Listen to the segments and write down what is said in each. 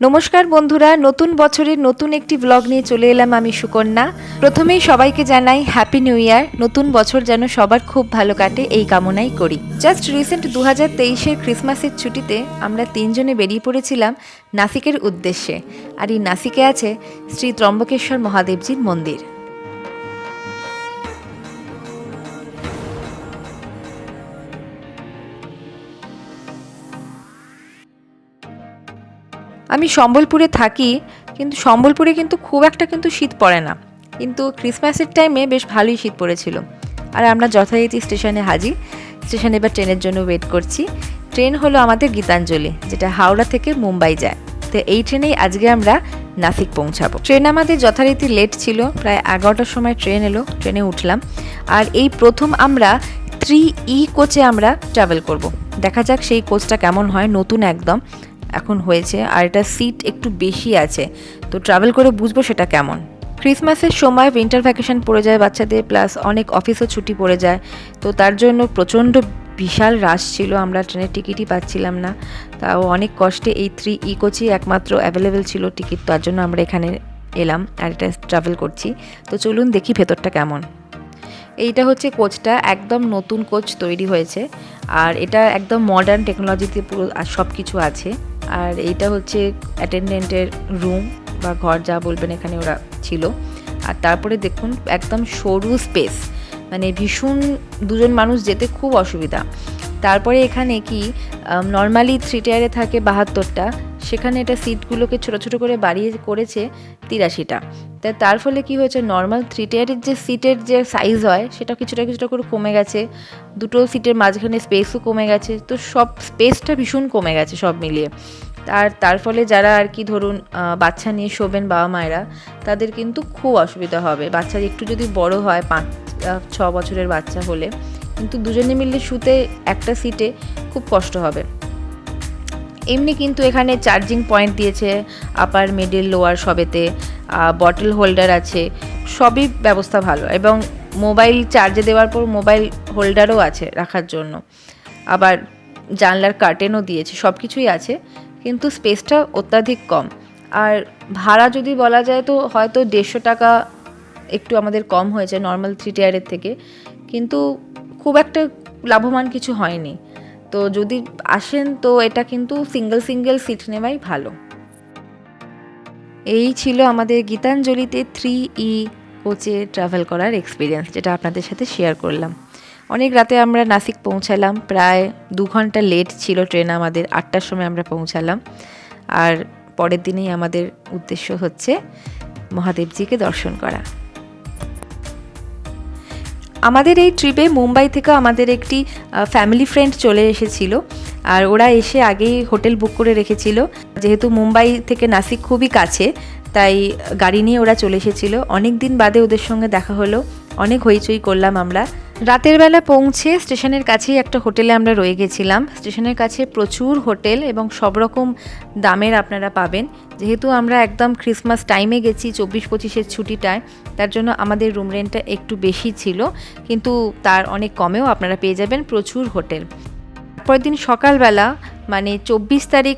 নমস্কার বন্ধুরা, নতুন বছরের নতুন একটি ব্লগ নিয়ে চলে এলাম আমি সুকন্যা। প্রথমেই সবাইকে জানাই হ্যাপি নিউ ইয়ার নতুন বছর যেন সবার খুব ভালো কাটে এই কামনাই করি। জাস্ট রিসেন্ট দু হাজার তেইশের ক্রিসমাসের ছুটিতে আমরা তিনজনে বেরিয়ে পড়েছিলাম নাসিকের উদ্দেশ্যে। আর এই নাসিকে আছে শ্রী ত্রম্বকেশ্বর মহাদেবজির মন্দির। আমি সম্বলপুরে থাকি, কিন্তু সম্বলপুরে কিন্তু খুব একটা কিন্তু শীত পড়ে না। কিন্তু ক্রিসমাসের টাইমে বেশ ভালোই শীত পড়েছিল। আর আমরা যথারীতি স্টেশনে হাজির। স্টেশনে এবার ট্রেনের জন্য ওয়েট করছি। ট্রেন হলো আমাদের গীতাঞ্জলি, যেটা হাওড়া থেকে মুম্বাই যায়। তো এই ট্রেনেই আজকে আমরা নাসিক পৌঁছাবো। ট্রেন আমাদের যথারীতি লেট ছিল, প্রায় এগারোটার সময় ট্রেন এলো, ট্রেনে উঠলাম। আর এই প্রথম আমরা থ্রি ই কোচে আমরা ট্রাভেল করব। দেখা যাক সেই কোচটা কেমন হয়, নতুন একদম। এখন হয়েছে আর এটা সিট একটু বেশি আছে। তো ট্রাভেল করে বুঝব সেটা কেমন। ক্রিসমাসের সময় উইন্টার ভ্যাকেশন পড়ে যায় বাচ্চাদের প্লাস অনেক অফিসও ছুটি পড়ে যায়। তো তার জন্য প্রচণ্ড বিশাল রাশ ছিল, আমরা ট্রেনের টিকিটই পাচ্ছিলাম না। তাও অনেক কষ্টে এই থ্রি ই কোচই একমাত্র অ্যাভেলেবেল ছিল টিকিট তার জন্য আমরা এখানে এলাম আর এটা ট্রাভেল করছি। তো চলুন দেখি ভেতরটা কেমন। এইটা হচ্ছে কোচটা একদম নতুন কোচ তৈরি হয়েছে। আর এটা একদম মডার্ন টেকনোলজিতে পুরো সব কিছু আছে। আর এইটা হচ্ছে অ্যাটেন্ডেন্টের রুম বা ঘর, যা বলবেন এখানে ওরা ছিল। আর তারপরে দেখুন, একদম সরু স্পেস মানে ভীষণ দুজন মানুষ যেতে খুব অসুবিধা। তারপরে এখানে কি নর্মালি থ্রি টায়ারে থাকে বাহাত্তরটা। সেখানে এটা সিটগুলোকে ছোটো ছোটো করে বাড়িয়ে করেছে তিরাশিটা। তা তার ফলে কি হয়েছে? নর্মাল থ্রি টায়ারের যে সিটের যে সাইজ হয়, সেটা কিছুটা কিছুটা করে কমে গেছে। দুটো সিটের মাঝখানে স্পেসও কমে গেছে। তো সব স্পেসটা ভীষণ কমে গেছে সব মিলিয়ে। আর তার ফলে যারা আর কি ধরুন বাচ্চা নিয়ে শোবেন বাবা মায়েরা, তাদের কিন্তু খুব অসুবিধা হবে। বাচ্চা একটু যদি বড় হয়, পাঁচ ছ বছরের বাচ্চা হলে, কিন্তু দুজনে মিলে শুতে একটা সিটে খুব কষ্ট হবে। এমনি কিন্তু এখানে চার্জিং পয়েন্ট দিয়েছে আপার মিডিল লোয়ার সবেতে বটল হোল্ডার আছে, সবই ব্যবস্থা ভালো। এবং মোবাইল চার্জে দেওয়ার পর মোবাইল হোল্ডারও আছে রাখার জন্য। আবার জানলার কার্টেনও দিয়েছে সব কিছুই আছে, কিন্তু স্পেসটা অত্যাধিক কম। আর ভাড়া যদি বলা যায় তো হয়তো দেড়শো টাকা একটু আমাদের কম হয়েছে নর্মাল থ্রি টিয়ারের থেকে। কিন্তু খুব একটা লাভবান কিছু হয়নি। তো যদি আসেন, তো এটা কিন্তু সিঙ্গেল সিঙ্গেল সিট নেওয়াই ভালো। এই ছিল আমাদের গীতাঞ্জলিতে থ্রি ই কোচে ট্রাভেল করার এক্সপিরিয়েন্স যেটা আপনাদের সাথে শেয়ার করলাম। অনেক রাতে আমরা নাসিক পৌঁছালাম, প্রায় দু ঘণ্টা লেট ছিল ট্রেন আমাদের, আটটার সময় আমরা পৌঁছালাম। আর পরের দিনেই আমাদের উদ্দেশ্য হচ্ছে মহাদেবজিকে দর্শন করা। আমাদের এই ট্রিপে মুম্বাই থেকে আমাদের একটি ফ্যামিলি ফ্রেন্ড চলে এসেছিল। আর ওরা এসে আগেই হোটেল বুক করে রেখেছিল। যেহেতু মুম্বাই থেকে নাসিক খুবই কাছে, তাই গাড়ি নিয়ে ওরা চলে এসেছিল। অনেক দিন বাদে ওদের সঙ্গে দেখা হলো। অনেক হইচই করলাম আমরা। রাতের বেলা পৌঁছে স্টেশনের কাছেই একটা হোটেলে আমরা রয়ে গেছিলাম। স্টেশনের কাছে প্রচুর হোটেল এবং সব রকম দামের আপনারা পাবেন। যেহেতু আমরা একদম ক্রিসমাস টাইমে গেছি চব্বিশ পঁচিশের ছুটিটায়, তার জন্য আমাদের রুম রেন্টটা একটু বেশি ছিল, কিন্তু তার অনেক কমেও আপনারা পেয়ে যাবেন প্রচুর হোটেল। পরের দিন সকালবেলা মানে চব্বিশ তারিখ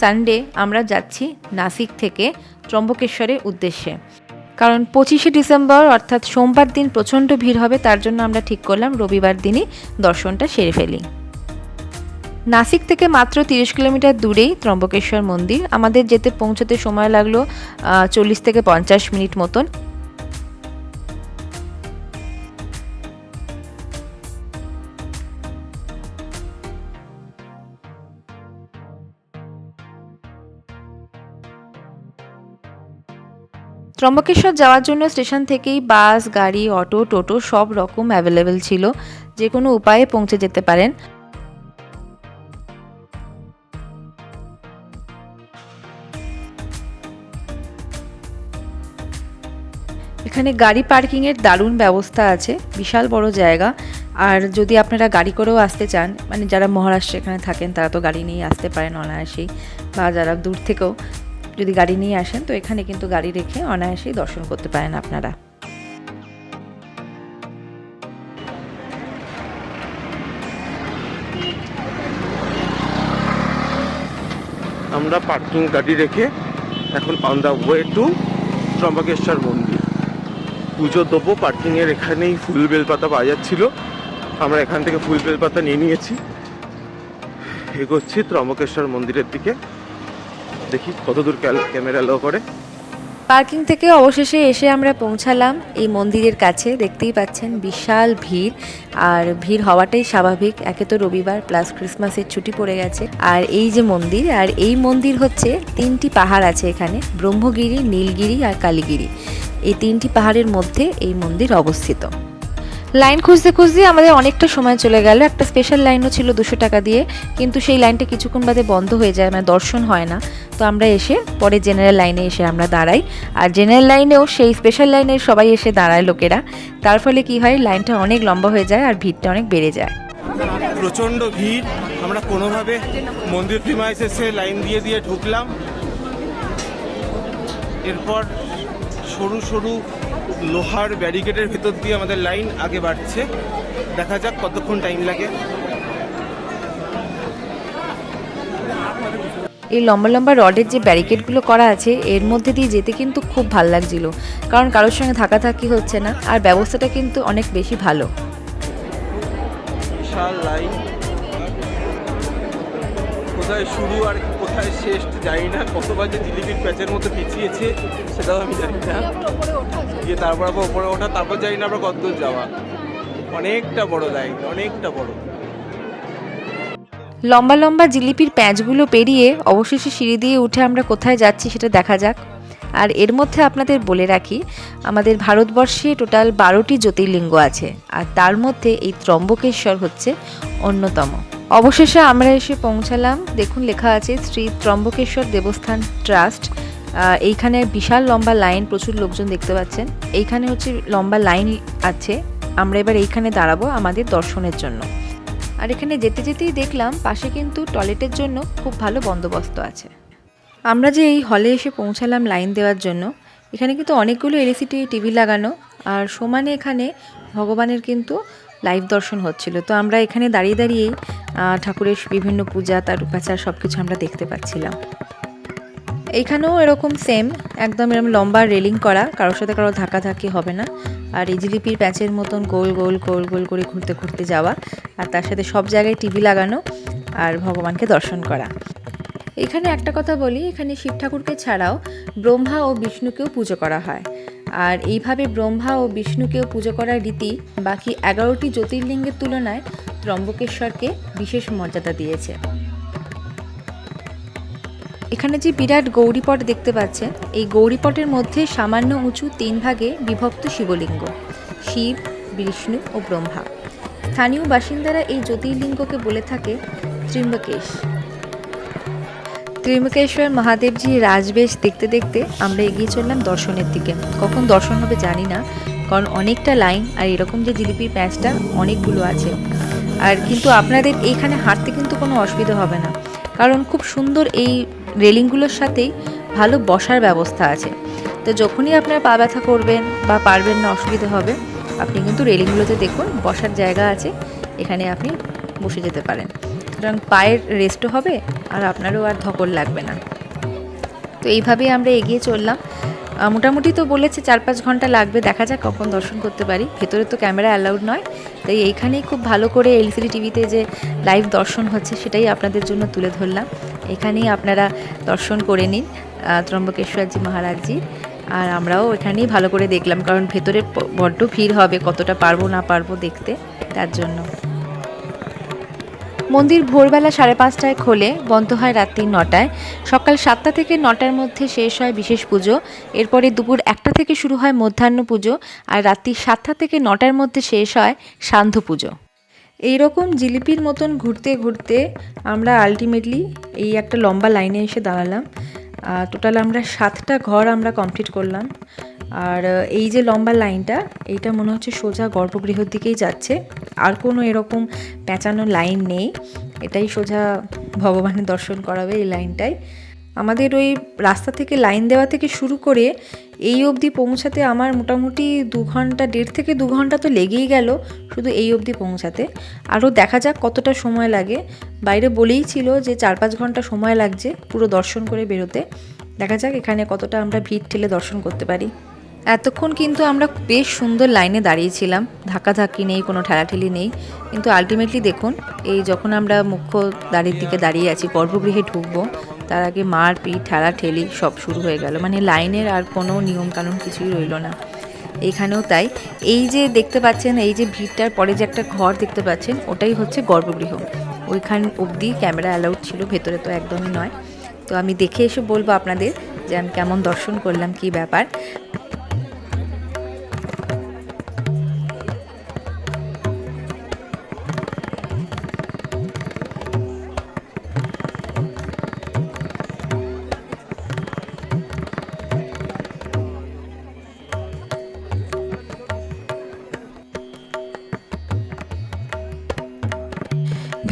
সানডে, আমরা যাচ্ছি নাসিক থেকে ত্রম্বকেশ্বরের উদ্দেশ্যে। কারণ পঁচিশে ডিসেম্বর, অর্থাৎ সোমবার দিন প্রচণ্ড ভিড় হবে, তার জন্য আমরা ঠিক করলাম রবিবার দিনই দর্শনটা সেরে ফেলি। নাসিক থেকে মাত্র তিরিশ কিলোমিটার দূরেই ত্রম্বকেশ্বর মন্দির। আমাদের যেতে পৌঁছতে সময় লাগল চল্লিশ থেকে পঞ্চাশ মিনিট মতন। ত্রম্বকেশ্বর যাওয়ার জন্য স্টেশন থেকেই বাস, গাড়ি, অটো, টোটো সব রকম অ্যাভেলেবেল ছিল। যে কোনো উপায়ে পৌঁছে যেতে পারেন। এখানে গাড়ি পার্কিংয়ের দারুণ ব্যবস্থা আছে। বিশাল বড় জায়গা। আর যদি আপনারা গাড়ি করেও আসতে চান মানে যারা মহারাষ্ট্রে এখানে থাকেন, তারা তো গাড়ি নিয়ে আসতে পারেন অনায়াসেই। বা যারা দূর থেকেও যদি গাড়ি নিয়ে আসেন, তো এখানে কিন্তু গাড়ি রেখে অনায়াসেই দর্শন করতে পারেন আপনারা। আমরা পার্কিং গাড়ি রেখে এখন on the way to Trimbakeshwar মন্দির। পুজো দেবো পার্কিংয়ের এখানেই ফুল বেলপাতা পাওয়া যাচ্ছিল আমরা এখান থেকে ফুল বেলপাতা নিয়ে নিয়েছি। এগোচ্ছি ত্রম্বকেশ্বর মন্দিরের দিকে। দেখি কতদূর ক্যামেরা লো করে। পার্কিং থেকে অবশেষে এসে আমরা পৌঁছালাম। এই মন্দিরের কাছে দেখতেই পাচ্ছেন বিশাল ভিড়। আর ভিড় হওয়াটাই স্বাভাবিক। একে তো রবিবার প্লাস ক্রিসমাসের ছুটি পড়ে গেছে। আর এই যে মন্দির, আর এই মন্দির হচ্ছে তিনটি পাহাড় আছে এখানে। ব্রহ্মগিরি, নীলগিরি আর কালীগিরি। এই তিনটি পাহাড়ের মধ্যে এই মন্দির অবস্থিত। লাইন খুঁজতে খুঁজতে আমাদের অনেকটা সময় চলে গেল। একটা স্পেশাল লাইনও ছিল দুশো টাকা দিয়ে, কিন্তু সেই লাইনটা কিছুক্ষণ বাদে বন্ধ হয়ে যায় মানে দর্শন হয় না। তো আমরা এসে পরে জেনারেল লাইনে এসে আমরা দাঁড়াই। আর জেনারেল লাইনেও সেই স্পেশাল লাইনে সবাই এসে দাঁড়ায় লোকেরা। তার ফলে কি হয় লাইনটা অনেক লম্বা হয়ে যায় আর ভিড়টা অনেক বেড়ে যায়। প্রচণ্ড ভিড়। আমরা কোনোভাবে মন্দির প্রিমাইসেসে লাইন দিয়ে দিয়ে ঢুকলাম। এরপর সরু সরু লোহার ব্যারিকেডের ভেতর দিয়ে আমাদের লাইন আগে বাড়ছে। দেখা যাক কতক্ষণ টাইম লাগে। এই লম্বা লম্বা রডের যে ব্যারিকেডগুলো করা আছে এর মধ্যে দিয়ে যেতে কিন্তু খুব ভালো লাগছিল। কারণ কারোর সঙ্গে ধাক্কাধাক্কি হচ্ছে না আর ব্যবস্থাটা কিন্তু অনেক বেশি ভালো। কোথায় শুরু আর কোথায় শেষ জানি না কত বাজে জিলিপির প্যাচের মতো পিছিয়েছে, সেটাও আমি জানি না। গিয়ে তারপর আবার ওপরে ওঠা, তারপর জানি না আবার কতদূর যাওয়া। অনেকটা বড় লাইন অনেকটা বড়। লম্বা লম্বা জিলিপির প্যাঁচগুলো পেরিয়ে অবশেষে সিঁড়ি দিয়ে উঠে আমরা কোথায় যাচ্ছি সেটা দেখা যাক। আর এর মধ্যে আপনাদের বলে রাখি, আমাদের ভারতবর্ষে টোটাল বারোটি জ্যোতির্লিঙ্গ আছে, আর তার মধ্যে এই ত্রম্বকেশ্বর হচ্ছে অন্যতম। অবশেষে আমরা এসে পৌঁছালাম। দেখুন, লেখা আছে শ্রী ত্রম্বকেশ্বর দেবস্থান ট্রাস্ট। এইখানে বিশাল লম্বা লাইন, প্রচুর লোকজন দেখতে পাচ্ছেন। এইখানে হচ্ছে লম্বা লাইন আছে। আমরা এবার এইখানে দাঁড়াবো আমাদের দর্শনের জন্য। আর এখানে যেতে যেতেই দেখলাম, পাশে কিন্তু টয়লেটের জন্য খুব ভালো বন্দোবস্ত আছে। আমরা যে এই হলে এসে পৌঁছালাম লাইন দেওয়ার জন্য, এখানে কিন্তু অনেকগুলো এলসিডি টিভি লাগানো, আর সমানে এখানে ভগবানের কিন্তু লাইভ দর্শন হচ্ছিল। তো আমরা এখানে দাঁড়িয়ে দাঁড়িয়েই ঠাকুরের বিভিন্ন পূজা, তার উপাচার সব কিছু আমরা দেখতে পাচ্ছিলাম। এইখানেও এরকম সেম একদম এরকম লম্বা রেলিং করা, কারোর সাথে কারও ধাক্কাধাক্কি হবে না। আর এই জিলিপির প্যাচের মতন গোল গোল গোল গোল করে ঘুরতে ঘুরতে যাওয়া, আর তার সাথে সব জায়গায় টিভি লাগানো, আর ভগবানকে দর্শন করা। এখানে একটা কথা বলি, এখানে শিব ঠাকুরকে ছাড়াও ব্রহ্মা ও বিষ্ণুকেও পুজো করা হয়। আর এইভাবে ব্রহ্মা ও বিষ্ণুকেও পুজো করার রীতি বাকি এগারোটি জ্যোতির্লিঙ্গের তুলনায় ত্রম্বকেশ্বরকে বিশেষ মর্যাদা দিয়েছে। এখানে যে বিরাট গৌরীপট দেখতে পাচ্ছেন, এই গৌরীপটের মধ্যে সামান্য উঁচু তিন ভাগে বিভক্ত শিবলিঙ্গ, শিব, বিষ্ণু ও ব্রহ্মা। স্থানীয় বাসিন্দারা এই জ্যোতির্লিঙ্গকে বলে থাকে ত্রিম্বকেশ। ত্রিম্বকেশ্বর মহাদেবজি রাজবেশ দেখতে দেখতে আমরা এগিয়ে চললাম দর্শনের দিকে। কখন দর্শন হবে জানি না, কারণ অনেকটা লাইন আর এরকম যে জিলিপির প্যাঁচটা অনেকগুলো আছে। আর কিন্তু আপনাদের এইখানে হাঁটতে কিন্তু কোনো অসুবিধা হবে না। কারণ খুব সুন্দর এই রেলিংগুলোর সাথেই ভালো বসার ব্যবস্থা আছে। তো যখনই আপনার পা ব্যথা করবেন বা পারবেন না, অসুবিধা হবে, আপনি কিন্তু রেলিংগুলোতে দেখুন, বসার জায়গা আছে, এখানে আপনি বসে যেতে পারেন। সুতরাং পায়ের রেস্টও হবে আর আপনারও আর ধকল লাগবে না। তো এইভাবেই আমরা এগিয়ে চললাম। মোটামুটি তো বলেছে চার পাঁচ ঘণ্টা লাগবে, দেখা যাক কখন দর্শন করতে পারি। ভেতরে তো ক্যামেরা অ্যালাউড নয়। তাই এইখানেই খুব ভালো করে এলসিডি টিভিতে যে লাইভ দর্শন হচ্ছে সেটাই আপনাদের জন্য তুলে ধরলাম। এখানেই আপনারা দর্শন করে নিন ত্রম্বকেশ্বরজি মহারাজজি। আর আমরাও এখানেই ভালো করে দেখলাম, কারণ ভেতরে বড্ড ভিড় হবে কতটা পারব না পারব দেখতে, তার জন্য। মন্দির ভোরবেলা সাড়ে পাঁচটায় খোলে, বন্ধ হয় রাত্রি নটায়। সকাল সাতটা থেকে নটার মধ্যে শেষ হয় বিশেষ পুজো। এরপরে দুপুর একটা থেকে শুরু হয় মধ্যাহ্ন পুজো আর রাত্রি সাতটা থেকে নটার মধ্যে শেষ হয় সান্ধ্য পুজো। এইরকম জিলিপির মতন ঘুরতে ঘুরতে আমরা আলটিমেটলি এই একটা লম্বা লাইনে এসে দাঁড়ালাম। টোটাল আমরা সাতটা ঘর আমরা কমপ্লিট করলাম। আর এই যে লম্বা লাইনটা, এইটা মনে হচ্ছে সোজা গর্ভগৃহর দিকেই যাচ্ছে। আর কোনো এরকম পেঁচানো লাইন নেই। এটাই সোজা ভগবানের দর্শন করাবে এই লাইনটাই। আমাদের ওই রাস্তা থেকে লাইন দেওয়া থেকে শুরু করে এই অবধি পৌঁছাতে আমার মোটামুটি দু ঘণ্টা, দেড় থেকে দু ঘণ্টা তো লেগেই গেল শুধু এই অবধি পৌঁছাতে। আরও দেখা যাক কতটা সময় লাগে। বাইরে বলেই ছিল যে চার পাঁচ ঘণ্টা সময় লাগছে পুরো দর্শন করে বেরোতে। দেখা যাক এখানে কতটা আমরা ভিড় ঠেলে দর্শন করতে পারি। এতক্ষণ কিন্তু আমরা বেশ সুন্দর লাইনে দাঁড়িয়েছিলাম। ধাক্কাধাক্কি নেই, কোনো ঠেলাঠেলি নেই। কিন্তু আলটিমেটলি দেখুন, এই যখন আমরা মুখ্য দাঁড়ির দিকে দাঁড়িয়ে আছি, গর্ভগৃহে ঢুকবো, তার আগে মারপিট ঠেলা ঠেলি সব শুরু হয়ে গেল। মানে লাইনের আর কোনো নিয়মকানুন কিছুই রইল না। এইখানেও তাই। এই যে দেখতে পাচ্ছেন, এই যে ভিড়টার পরে যে একটা ঘর দেখতে পাচ্ছেন, ওটাই হচ্ছে গর্ভগৃহ। ওইখান অবধি ক্যামেরা অ্যালাউড ছিল, ভেতরে তো একদমই নয়। তো আমি দেখে এসে বলব আপনাদের যে আমি কেমন দর্শন করলাম, কি ব্যাপার।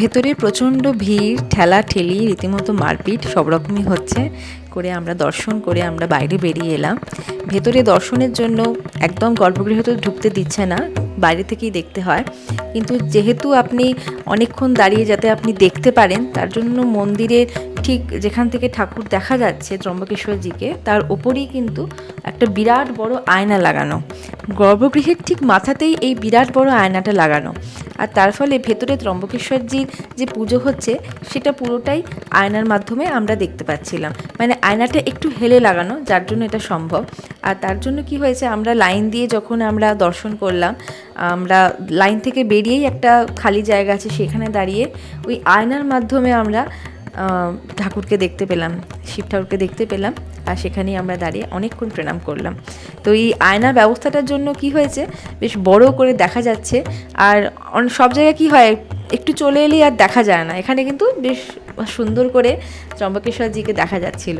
ভেতরে প্রচণ্ড ভিড়, ঠেলা, ঠেলি, রীতিমতো মারপিট, সব রকমই হচ্ছে। করে আমরা দর্শন করে আমরা বাইরে বেরিয়ে এলাম। ভেতরে দর্শনের জন্য একদম গল্পগৃহ তো ঢুকতে দিচ্ছে না, বাইরে থেকেই দেখতে হয়। কিন্তু যেহেতু আপনি অনেকক্ষণ দাঁড়িয়ে যাতে আপনি দেখতে পারেন, তার জন্য মন্দিরের ঠিক যেখান থেকে ঠাকুর দেখা যাচ্ছে ত্রম্বকেশ্বরজিকে, তার ওপরেই কিন্তু একটা বিরাট বড় আয়না লাগানো। গর্ভগৃহের ঠিক মাথাতেই এই বিরাট বড় আয়নাটা লাগানো। আর তার ফলে ভেতরে ত্রম্বকেশ্বরজির যে পুজো হচ্ছে, সেটা পুরোটাই আয়নার মাধ্যমে আমরা দেখতে পাচ্ছিলাম। মানে আয়নাটা একটু হেলে লাগানো, যার জন্য এটা সম্ভব। আর তার জন্য কি হয়েছে, আমরা লাইন দিয়ে যখন আমরা দর্শন করলাম, আমরা লাইন থেকে বেরিয়েই একটা খালি জায়গা আছে, সেখানে দাঁড়িয়ে ওই আয়নার মাধ্যমে আমরা ঠাকুরকে দেখতে পেলাম, শিব ঠাকুরকে দেখতে পেলাম, আর সেখানেই আমরা দাঁড়িয়ে অনেকক্ষণ প্রণাম করলাম। তো এই আয়না ব্যবস্থাটার জন্য কি হয়েছে? বেশ বড় করে দেখা যাচ্ছে, আর সব জায়গায় কি হয়? একটু চলে এলেই আর দেখা যায় না। এখানে কিন্তু বেশ সুন্দর করে ত্রম্বকেশ্বরজিকে দেখা যাচ্ছিল।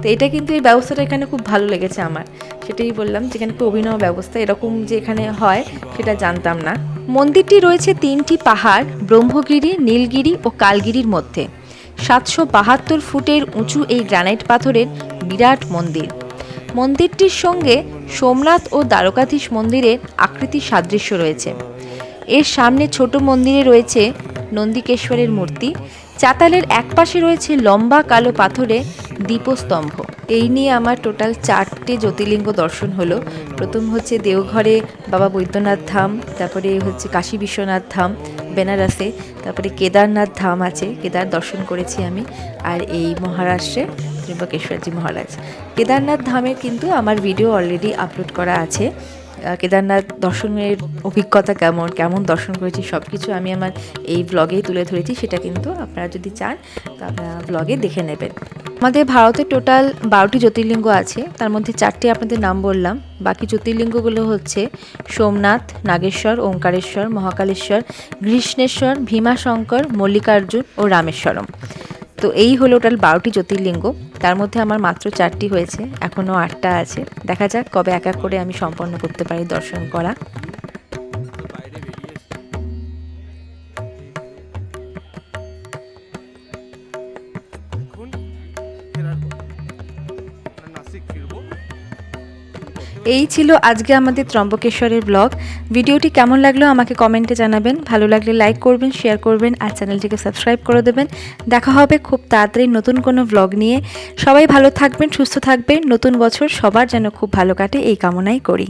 তো এটা কিন্তু এই ব্যবস্থাটা এখানে খুব ভালো লেগেছে আমার। সেটাই বললাম যে এখানে অভিনব ব্যবস্থা। এরকম যে এখানে হয়, সেটা জানতাম না। মন্দিরটি রয়েছে তিনটি পাহাড়, ব্রহ্মগিরি, নীলগিরি ও কালগিরির মধ্যে। সাতশো বাহাত্তর ফুটের উঁচু এই গ্রানাইট পাথরের বিরাট মন্দির। মন্দিরটির সঙ্গে সোমনাথ ও দ্বারকাধীশ মন্দিরের আকৃতির সাদৃশ্য রয়েছে। এর সামনে ছোট মন্দিরে রয়েছে নন্দিকেশ্বরের মূর্তি। চাতালের একপাশে রয়েছে লম্বা কালো পাথরে দীপস্তম্ভ। এই নিয়ে আমার টোটাল চারটে জ্যোতির্লিঙ্গ দর্শন হলো। প্রথম হচ্ছে দেওঘরে বাবা বৈদ্যনাথ ধাম, তারপরে হচ্ছে কাশী বিশ্বনাথ ধাম বেনারসে, তারপরে কেদারনাথ ধাম আছে, কেদার দর্শন করেছি আমি, আর এই মহারাষ্ট্রে ত্রিম্বকেশ্বরজি মহারাজ। কেদারনাথ ধামের কিন্তু আমার ভিডিও অলরেডি আপলোড করা আছে। কেদারনাথ দর্শনের অভিজ্ঞতা কেমন কেমন দর্শন করেছি সব কিছু আমি আমার এই ব্লগেই তুলে ধরেছি, সেটা কিন্তু আপনারা যদি চান, তো আপনারা ব্লগে দেখে নেবেন। আমাদের ভারতে টোটাল বারোটি জ্যোতির্লিঙ্গ আছে, তার মধ্যে চারটি আপনাদের নাম বললাম। বাকি জ্যোতির্লিঙ্গগুলো হচ্ছে সোমনাথ, নাগেশ্বর, ওঙ্কারেশ্বর, মহাকালেশ্বর, কৃষ্ণেশ্বর, ভীমাশঙ্কর, মল্লিকার্জুন ও রামেশ্বরম। তো এই হলো টোটাল বারোটি জ্যোতির্লিঙ্গ। তার মধ্যে আমার মাত্র চারটি হয়েছে, এখনও আটটা আছে। দেখা যাক কবে এক এক করে আমি সম্পন্ন করতে পারি দর্শন করা। এই ছিল আজকে আমাদের ত্রম্বকেশ্বরের ব্লগ ভিডিওটি কেমন লাগল আমাকে কমেন্টে জানাবেন। ভালো লাগলে লাইক করবেন শেয়ার করবেন, আর চ্যানেলটিকে সাবস্ক্রাইব করে দেবেন। দেখা হবে খুব তাড়াতাড়ি নতুন কোনো ব্লগ নিয়ে। সবাই ভালো থাকবেন, সুস্থ থাকবেন। নতুন বছর সবার যেন খুব ভালো কাটে, এই কামনাই করি।